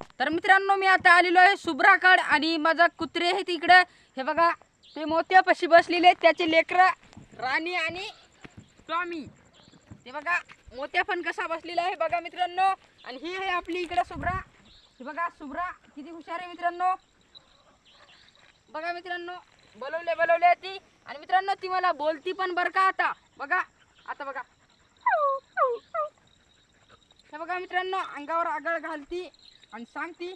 तर मित्रांनो मी आता आलेलो आहे शुभ्राकड आणि माझा कुत्रे आहे तिकडं हे बघा ते मोत्यापाशी बसलेले आहेत. त्याचे लेकरं राणी आणि टॉमी ते बघा मोत्या पण कसा बसलेला आहे बघा मित्रांनो. आणि ही आहे आपली इकडे शुभ्रा हे बघा शुभ्रा किती हुशार आहे मित्रांनो. बघा मित्रांनो बोलवले बोलवले ती. आणि मित्रांनो ती मला बोलती पण बरं का आता. बघा आता बघा. हे बघा मित्रांनो अंगावर आगळ घालती. आणि सांगती.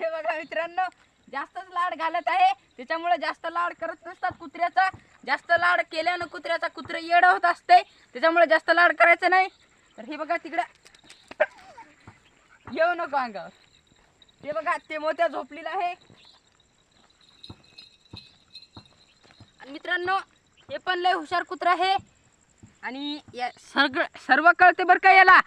हे बघा मित्रांनो जास्तच लाड घालत आहे. त्याच्यामुळे जास्त लाड करत नसतात कुत्र्याचा. जास्त लाड केल्यानं कुत्र्याचा कुत्र येड होत असते. त्याच्यामुळे जास्त लाड करायचं नाही. तर हे बघा तिकडं. येऊ नको अंगावर. ते बघा ते मोत्या झोपलेला आहे. आणि मित्रांनो हे पण लय हुशार कुत्रा आहे. आणि या सगळं सर्व कळते बरं का याला.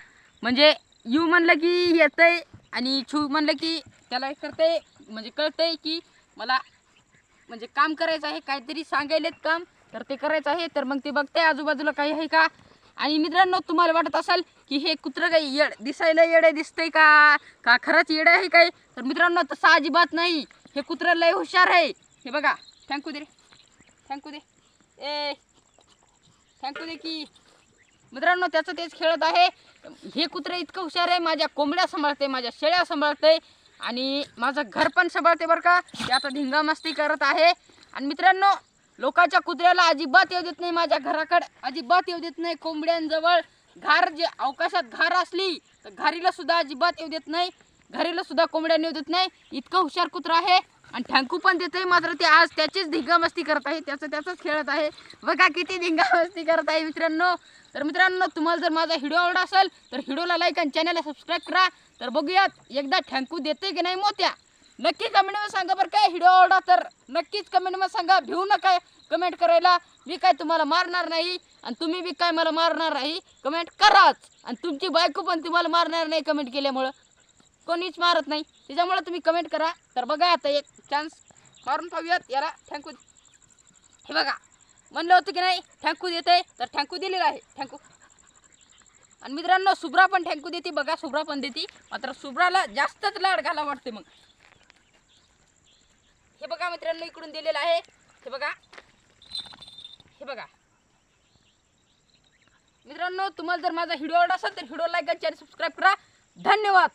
म्हणजे यू म्हणलं की येतंय आणि छू म्हणलं की त्याला हे करतंय. म्हणजे कळतंय की मला म्हणजे काम करायचं आहे काहीतरी सांगायलेत काम. तर ते करायचं आहे तर मग ते बघते आजूबाजूला काही आहे का? आणि मित्रांनो तुम्हाला वाटत असाल की हे कुत्रं काही येड दिसायला येडे दिसतंय का? का खरंच येडं आहे काय? तर मित्रांनो तसं अजिबात नाही. हे कुत्रं लय हुशार आहे. हे बघा. थँक्यू दे रे. दे. ए! सांगतो दे की मित्रांनो त्याचं तेच खेळत आहे. हे कुत्रे इतकं हुशार आहे माझ्या कोंबड्या सांभाळते माझ्या शेळ्या सांभाळते आणि माझं घर पण सांभाळते बरं का. ते आता धिंगामस्ती करत आहे. आणि मित्रांनो लोकांच्या कुत्र्याला अजिबात येऊ देत नाही माझ्या घराकडे अजिबात येऊ देत नाही. कोंबड्यांजवळ घार जे अवकाशात घार असली तर घारीला सुद्धा अजिबात येऊ देत नाही. घरीला सुद्धा कोंबड्या येऊ देत नाही. इतकं हुशार कुत्रा आहे. आणि ठँकू पण देते मात्र ते आज त्याचीच धिंगामस्ती करत आहे त्याचं त्याचंच खेळत आहे. बघा किती धिंगामस्ती करत आहे मित्रांनो. तर मित्रांनो तुम्हाला जर माझा व्हिडिओ आवडला असेल तर व्हिडिओला लाईक आणि चॅनलला सबस्क्राईब करा. तर बघूयात एकदा ठँकू देते की नाही मोत्या? नक्की कमेंटमध्ये सांगा बरं काय व्हिडिओ आवडला तर नक्कीच कमेंटमध्ये सांगा. भिऊ नका कमेंट करायला. मी काय तुम्हाला मारणार नाही आणि तुम्ही बी काय मला मारणार नाही. कमेंट कराच. आणि तुमची बायको पण तुम्हाला मारणार नाही कमेंट केल्यामुळं. कोणीच मारत नाही. त्याच्यामुळे तुम्ही कमेंट करा. तर बघा आता एक चान्स मारून पाहूयात. याला थँकू हे बघा. म्हणलं होतं की नाही थँकू देते तर थँकू दिलेलं आहे. थँकू आणि मित्रांनो सुब्रा पण थँकू देते. बघा सुब्रा पण देते. मात्र सुब्राला जास्तच लाड घाला वाटते मग. हे बघा मित्रांनो इकडून दिलेलं आहे. हे बघा. हे बघा. मित्रांनो तुम्हाला जर माझा व्हिडिओ आवडला असेल तर व्हिडिओ लाईक आणि चॅनल सबस्क्राईब करा. धन्यवाद.